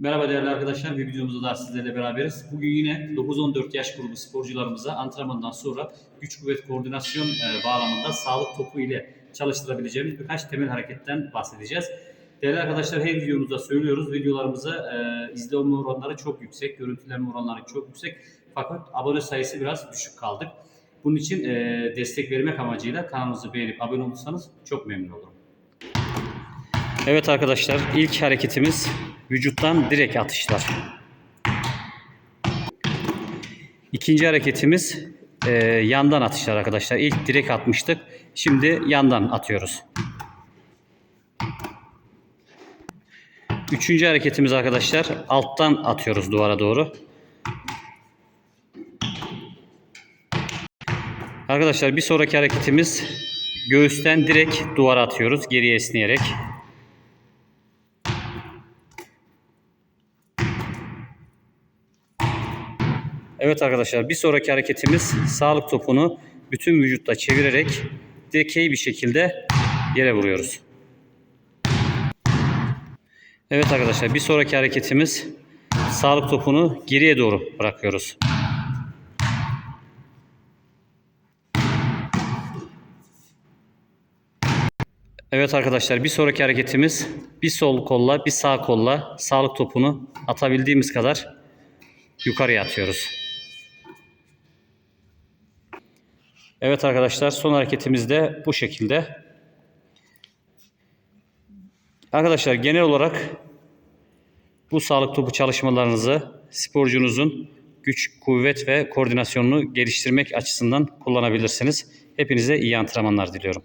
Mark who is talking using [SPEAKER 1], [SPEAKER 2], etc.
[SPEAKER 1] Merhaba değerli arkadaşlar, bir videomuzda daha sizlerle beraberiz. Bugün yine 9-14 yaş grubu sporcularımıza antrenmandan sonra güç kuvvet koordinasyon e, bağlamında sağlık topu ile çalıştırabileceğimiz birkaç temel hareketten bahsedeceğiz. Değerli arkadaşlar her videomuzda söylüyoruz, videolarımıza e, izlenme oranları çok yüksek, görüntülenme oranları çok yüksek. Fakat abone sayısı biraz düşük kaldık. Bunun için e, destek vermek amacıyla kanalımızı beğenip abone olursanız çok memnun olurum. Evet arkadaşlar ilk hareketimiz vücuttan direkt atışlar. İkinci hareketimiz e, yandan atışlar arkadaşlar. İlk direkt atmıştık. Şimdi yandan atıyoruz. Üçüncü hareketimiz arkadaşlar alttan atıyoruz duvara doğru. Arkadaşlar bir sonraki hareketimiz göğüsten direkt duvara atıyoruz geriye esneyerek. Evet arkadaşlar bir sonraki hareketimiz sağlık topunu bütün vücutta çevirerek dikey bir şekilde yere vuruyoruz. Evet arkadaşlar bir sonraki hareketimiz sağlık topunu geriye doğru bırakıyoruz. Evet arkadaşlar bir sonraki hareketimiz bir sol kolla bir sağ kolla sağlık topunu atabildiğimiz kadar yukarıya atıyoruz. Evet arkadaşlar son hareketimiz de bu şekilde. Arkadaşlar genel olarak bu sağlık topu çalışmalarınızı sporcunuzun güç, kuvvet ve koordinasyonunu geliştirmek açısından kullanabilirsiniz. Hepinize iyi antrenmanlar diliyorum.